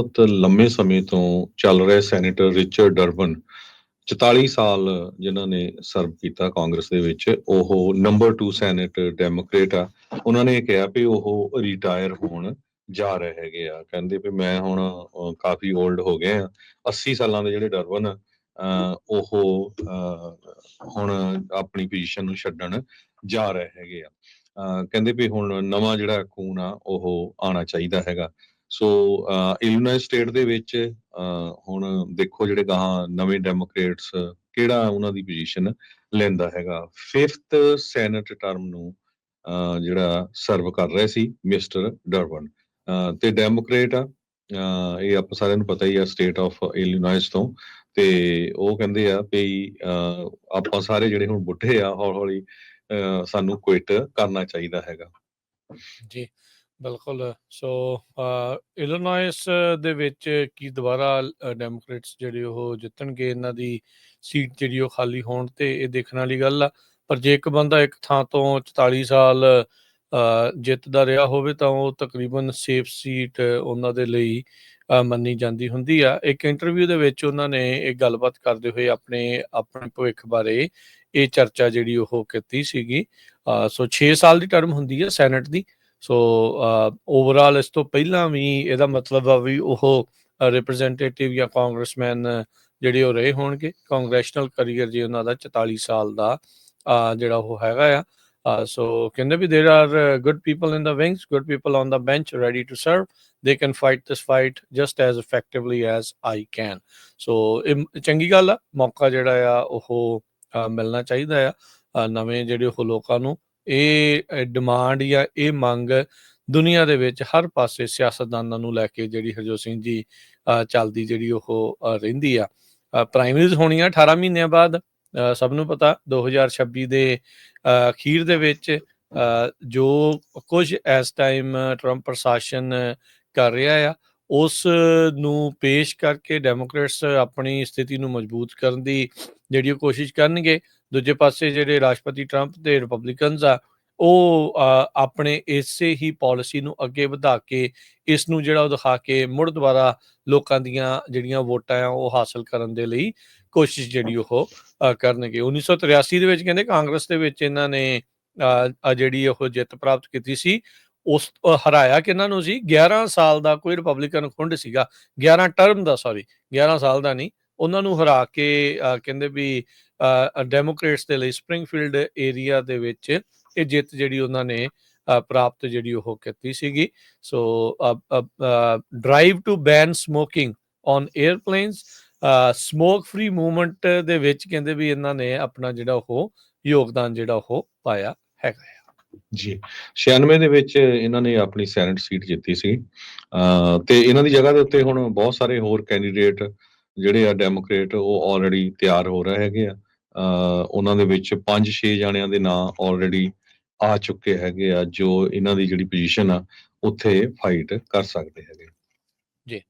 ਬਹੁਤ ਲੰਮੇ ਸਮੇਂ ਤੋਂ ਚੱਲ ਰਹੇ ਸੈਨੇਟਰ ਰਿਚਰਡ ਡਰਬਨ 44 ਸਾਲ ਜਿਨ੍ਹਾਂ ਨੇ ਸਰਵ ਕੀਤਾ ਕਾਂਗਰਸ ਦੇ ਵਿੱਚ ਉਹ ਨੰਬਰ 2 ਸੈਨੇਟਰ ਡੈਮੋਕ੍ਰੇਟ ਆ। ਉਹਨਾਂ ਨੇ ਕਿਹਾ ਵੀ ਉਹ ਰਿਟਾਇਰ ਹੋਣ ਜਾ ਰਹੇ ਹੈਗੇ ਆ। ਕਹਿੰਦੇ ਵੀ ਮੈਂ ਹੁਣ ਕਾਫੀ 올ਡ ਹੋ ਗਏ ਆ। 80 ਸਾਲਾਂ ਦੇ ਜਿਹੜੇ ਡਰਬਨ ਆ, ਉਹ ਅਹ, ਹੁਣ ਆਪਣੀ ਪੋਜੀਸ਼ਨ ਨੂੰ ਛੱਡਣ ਜਾ ਰਹੇ ਹੈਗੇ ਆ। ਕਹਿੰਦੇ ਵੀ ਹੁਣ ਨਵਾਂ ਜਿਹੜਾ ਖੂਨ ਆ ਉਹ ਆਣਾ ਚਾਹੀਦਾ ਹੈਗਾ। ਸੋ ਇਲੀਨੋਇ ਸਟੇਟ ਦੇ ਵਿੱਚ uh, ਹੁਣ ਦੇਖੋ ਜਿਹੜੇ ਗਾਹਾਂ ਨਵੇਂ ਡੈਮੋਕ੍ਰੇਟਸ ਕਿਹੜਾ ਉਹਨਾਂ ਦੀ ਪੋਜੀਸ਼ਨ ਲੈਂਦਾ ਹੈਗਾ? 5th ਸੈਨੇਟ ਟਰਮ ਨੂੰ uh, ਜਿਹੜਾ ਸਰਵ ਕਰ ਰਹੇ ਸੀ ਮਿਸਟਰ ਡਰਬਨ uh, ਤੇ ਡੈਮੋਕ੍ਰੇਟ ਆ ਇਹ ਆਪਾਂ ਸਾਰਿਆਂ ਨੂੰ ਪਤਾ ਹੀ ਆ ਸਟੇਟ ਆਫ ਇਲੀਨੋਇਸ ਤੋਂ ਤੇ ਉਹ ਕਹਿੰਦੇ ਆ ਵੀ ਅਹ, ਆਪਾਂ ਸਾਰੇ ਜਿਹੜੇ ਹੁਣ ਬੁੱਢੇ ਆ ਹੌਲੀ ਹੌਲੀ ਅਹ, ਸਾਨੂੰ ਕੁਇਟ ਕਰਨਾ ਚਾਹੀਦਾ ਹੈਗਾ। ਜੀ। ਬਿਲਕੁਲ ਸੋ ਇਲੀਨੋਇਸ ਦੇ ਵਿੱਚ ਕੀ ਦੁਬਾਰਾ ਡੈਮੋਕ੍ਰੇਟਸ ਜਿਹੜੇ ਉਹ ਜਿੱਤਣਗੇ, ਇਹਨਾਂ ਦੀ ਸੀਟ ਜਿਹੜੀ ਉਹ ਖਾਲੀ ਹੋਣ ਤੇ ਇਹ ਦੇਖਣ ਵਾਲੀ ਗੱਲ ਆ। ਪਰ ਜੇ ਇੱਕ ਬੰਦਾ ਇੱਕ ਥਾਂ ਤੋਂ 44 ਸਾਲ ਜਿੱਤਦਾ ਰਿਹਾ ਹੋਵੇ ਤਾਂ ਉਹ ਤਕਰੀਬਨ ਸੇਫ ਸੀਟ ਉਹਨਾਂ ਦੇ ਲਈ ਮੰਨੀ ਜਾਂਦੀ ਹੁੰਦੀ ਆ। ਇੱਕ ਇੰਟਰਵਿਊ ਦੇ ਵਿੱਚ ਉਹਨਾਂ ਨੇ ਇਹ ਗੱਲਬਾਤ ਕਰਦੇ ਹੋਏ ਆਪਣੇ ਆਪਣੇ ਭਵਿੱਖ ਬਾਰੇ ਇਹ ਚਰਚਾ ਜਿਹੜੀ ਉਹ ਕੀਤੀ ਸੀਗੀ। ਸੋ 6 ਸਾਲ ਦੀ ਟਰਮ ਹੁੰਦੀ ਹੈ ਸੈਨੇਟ ਦੀ। ਸੋ ਓਵਰਆਲ uh, ਇਸ ਤੋਂ ਪਹਿਲਾਂ ਵੀ ਇਹਦਾ ਮਤਲਬ ਆ ਵੀ ਉਹ ਰਿਪਰੈਜ਼ੈਂਟੇਟਿਵ ਜਾਂ ਕਾਂਗਰਸਮੈਨ ਜਿਹੜੇ ਉਹ ਰਹੇ ਹੋਣਗੇ ਕਾਂਗਰੈਸ਼ਨਲ ਕੈਰੀਅਰ ਜੀ ਉਹਨਾਂ ਦਾ 44 ਸਾਲ ਦਾ ਜਿਹੜਾ ਉਹ ਹੈਗਾ ਆ ਸੋ ਕਹਿੰਦੇ ਵੀ there are good people in the the good people on the bench ready to serve they can fight this fight just as effectively as I can so ਇਹ ਚੰਗੀ ਗੱਲ ਆ, ਮੌਕਾ ਜਿਹੜਾ ਆ, ਉਹ ਮਿਲਣਾ ਚਾਹੀਦਾ ਆ ਨਵੇਂ ਜਿਹੜੇ ਉਹ ਲੋਕਾਂ ਨੂੰ ਇਹ ਡਿਮਾਂਡ ਜਾਂ ਇਹ ਮੰਗ ਦੁਨੀਆ ਦੇ ਵਿੱਚ ਹਰ ਪਾਸੇ ਸਿਆਸਤਦਾਨਾਂ ਨੂੰ ਲੈ ਕੇ ਜਿਹੜੀ ਹਰਜੋਤ ਸਿੰਘ ਜੀ ਚੱਲਦੀ ਜਿਹੜੀ ਉਹ ਰਹਿੰਦੀ ਆ। ਪ੍ਰਾਇਮਰੀਜ਼ ਹੋਣੀਆਂ 18 ਮਹੀਨਿਆਂ ਬਾਅਦ ਸਭ ਨੂੰ ਪਤਾ 2026 ਦੇ ਅਖੀਰ ਦੇ ਵਿੱਚ ਜੋ ਕੁਝ ਇਸ ਟਾਈਮ ਟਰੰਪ ਪ੍ਰਸ਼ਾਸਨ ਕਰ ਰਿਹਾ ਆ ਉਸ ਨੂੰ ਪੇਸ਼ ਕਰਕੇ ਡੈਮੋਕ੍ਰੇਟਸ ਆਪਣੀ ਸਥਿਤੀ ਨੂੰ ਮਜ਼ਬੂਤ ਕਰਨ ਦੀ ਜਿਹੜੀ ਉਹ ਕੋਸ਼ਿਸ਼ ਕਰਨਗੇ। ਦੂਜੇ ਪਾਸੇ ਜਿਹੜੇ ਰਾਸ਼ਟਰਪਤੀ ਟਰੰਪ ਤੇ ਰਿਪਬਲਿਕਨਸ ਆ ਉਹ ਆਪਣੇ ਇਸੇ ਹੀ ਪਾਲਿਸੀ ਨੂੰ ਅੱਗੇ ਵਧਾ ਕੇ ਇਸ ਨੂੰ ਜਿਹੜਾ ਉਹ ਦਿਖਾ ਕੇ ਮੁੜ ਦੁਬਾਰਾ ਲੋਕਾਂ ਦੀਆਂ ਜਿਹੜੀਆਂ ਵੋਟਾਂ ਆ ਉਹ ਹਾਸਲ ਕਰਨ ਦੇ ਲਈ ਕੋਸ਼ਿਸ਼ ਜਿਹੜੀ ਉਹ ਅ, ਕਰਨਗੇ। 1983 ਦੇ ਵਿੱਚ ਕਹਿੰਦੇ ਕਾਂਗਰਸ ਦੇ ਵਿੱਚ ਇਹਨਾਂ ਨੇ ਅ, ਜਿਹੜੀ ਉਹ ਜਿੱਤ ਪ੍ਰਾਪਤ ਕੀਤੀ ਸੀ। ਉਸ ਅ, ਹਰਾਇਆ ਕਿਹਨਾਂ ਨੂੰ ਸੀ 11 ਸਾਲ ਦਾ ਕੋਈ ਰਿਪਬਲਿਕਨ ਖੁੰਡ ਸੀਗਾ 11 ਟਰਮ ਦਾ ਸੌਰੀ 11 ਸਾਲ ਦਾ ਨਹੀਂ ਉਹਨਾਂ ਨੂੰ ਹਰਾ ਕੇ ਕਹਿੰਦੇ ਵੀ ਡੈਮੋਕ੍ਰੇਟਸ ਦੇ ਲਈ ਸਪ੍ਰਿੰਗਫੀਲਡ ਏਰੀਆ ਦੇ ਵਿੱਚ ਇਹ ਜਿੱਤ ਜਿਹੜੀ ਉਹਨਾਂ ਨੇ ਪ੍ਰਾਪਤ ਜਿਹੜੀ ਉਹ ਕੀਤੀ ਸੀਗੀ so drive to ban smoking on airplanes smoke free movement ਦੇ ਵਿੱਚ ਕਹਿੰਦੇ ਵੀ ਇਹਨਾਂ ਨੇ ਆਪਣਾ ਜਿਹੜਾ ਉਹ ਯੋਗਦਾਨ ਜਿਹੜਾ ਉਹ ਪਾਇਆ ਹੈਗਾ ਆ। ਜੀ। 96 ਦੇ ਵਿੱਚ ਇਹਨਾਂ ਨੇ ਆਪਣੀ ਸੈਨੇਟ ਸੀਟ ਜਿੱਤੀ ਸੀ। ਤੇ ਇਹਨਾਂ ਦੀ ਜਗ੍ਹਾ ਦੇ ਉੱਤੇ ਹੁਣ ਬਹੁਤ ਸਾਰੇ ਹੋਰ ਕੈਂਡੀਡੇਟ ਜਿਹੜੇ ਆ ਡੈਮੋਕ੍ਰੇਟ ਉਹ ਆਲਰੇਡੀ ਤਿਆਰ ਹੋ ਰਹੇ ਹੈਗੇ ਆ। ਉਹਨਾਂ ਦੇ ਵਿੱਚ 5-6 ਜਾਣਿਆਂ ਦੇ ਨਾਂ ਆਲਰੇਡੀ ਆ ਚੁੱਕੇ ਹੈਗੇ ਆ, ਜੋ ਇਹਨਾਂ ਦੀ ਜਿਹੜੀ ਪੋਜੀਸ਼ਨ ਆ, ਉੱਥੇ ਫਾਈਟ ਕਰ ਸਕਦੇ ਹੈਗੇ।